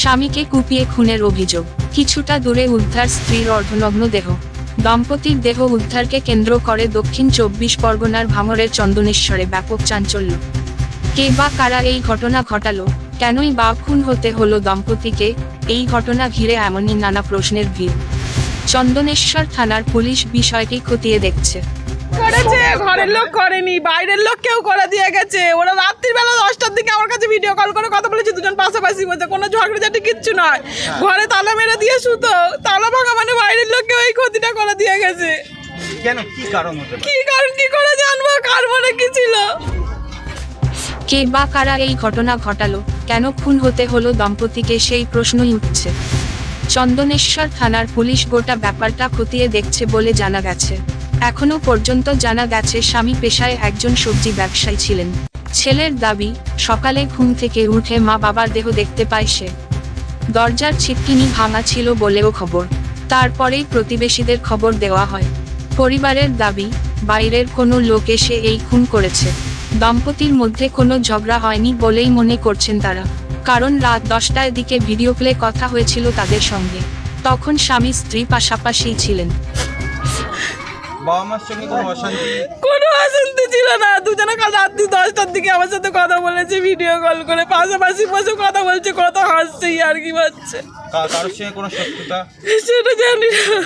স্বামীকে কুপিয়ে খুনের অভিযোগ। কিছুটা দূরে উদ্ধার স্ত্রীর অর্ধনগ্ন দেহ। দম্পতির দেহ উদ্ধারকে কেন্দ্র করে দক্ষিণ চব্বিশ পরগনার ভাঙড়ের চন্দনেশ্বরে ব্যাপক চাঞ্চল্য। কে বা কারা এই ঘটনা ঘটালো? কেনই বা খুন হতে হলো দম্পতিকে? এই ঘটনা ঘিরে এমনই নানা প্রশ্নের ভিড়। চন্দনেশ্বর থানার পুলিশ বিষয়টি খতিয়ে দেখছে। করেছে, ঘরের লোক করেনি, বাইরের লোক কেউ করে দিয়ে গেছে, ওরা রাত্রির বেলা দশটার দিকে আমার কাছে ভিডিও কল করে কথা বলেছে দুজন পাশাপাশি বলছে কোনো ঝগড়াঝাটি কিচ্ছু নয়। ঘরে তালা মেরে দিয়ে শুতো তালা ভাঙা মানে বাইরের লোককে ওই ক্ষতিটা করে দিয়ে গেছে। কেন? কি কারণ কি কারণ কি করে জানব? কার মনে কি ছিল? কে বা কারা এই ঘটনা ঘটালো? কেন খুন হতে হলো দম্পতিকে? সেই প্রশ্নই উঠছে। চন্দনেশ্বর থানার পুলিশ গোটা ব্যাপারটা খতিয়ে দেখছে বলে জানা গেছে। এখনও পর্যন্ত জানা গেছে স্বামী পেশায় একজন সবজি ব্যবসায়ী ছিলেন। ছেলের দাবি সকালে ঘুম থেকে উঠে মা বাবার দেহ দেখতে পায় সে। দরজার ছিটকিনি ভাঙা ছিল বলেও খবর। তারপরেই প্রতিবেশীদের খবর দেওয়া হয়। পরিবারের দাবি বাইরের কোনো লোক এসে এই খুন করেছে। দম্পতির মধ্যে কোনো ঝগড়া হয়নি বলেই মনে করছেন তারা। কারণ রাত দশটার দিকে ভিডিও প্লে কথা হয়েছিল তাদের সঙ্গে। তখন স্বামী স্ত্রী পাশাপাশি ছিলেন। বাবা মার সঙ্গে কোনো অশান্তি? কোনো ছিল না। দুজনে কাল রাত্রি দশটার দিকে আমার সাথে কথা বলেছে ভিডিও কল করে। পাশাপাশি বসে কথা বলছে কত হাসছে আর কি পাচ্ছে কা- কারোর সঙ্গে কোনো শত্রুতা? সেটা জানি না।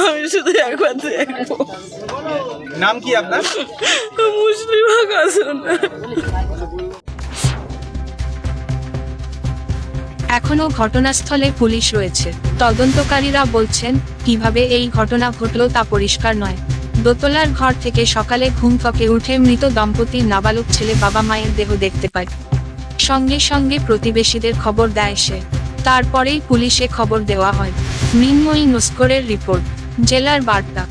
আমি শুধু একবার দেখব। নাম কি আপনার? মুসলিম আকাশন এখনও ঘটনাস্থলে পুলিশ রয়েছে। তদন্তকারীরা বলছেন, কীভাবে এই ঘটনা ঘটল তা পরিষ্কার নয়। দোতলার ঘর থেকে সকালে ঘুম থেকে উঠে মৃত দম্পতির নাবালক ছেলে বাবা মায়ের দেহ দেখতে পায়। সঙ্গে সঙ্গে প্রতিবেশীদের খবর দেয় সে। তারপরেই পুলিশে খবর দেওয়া হয়। মৃন্ময়ী নস্করের রিপোর্ট। জেলার বার্তা।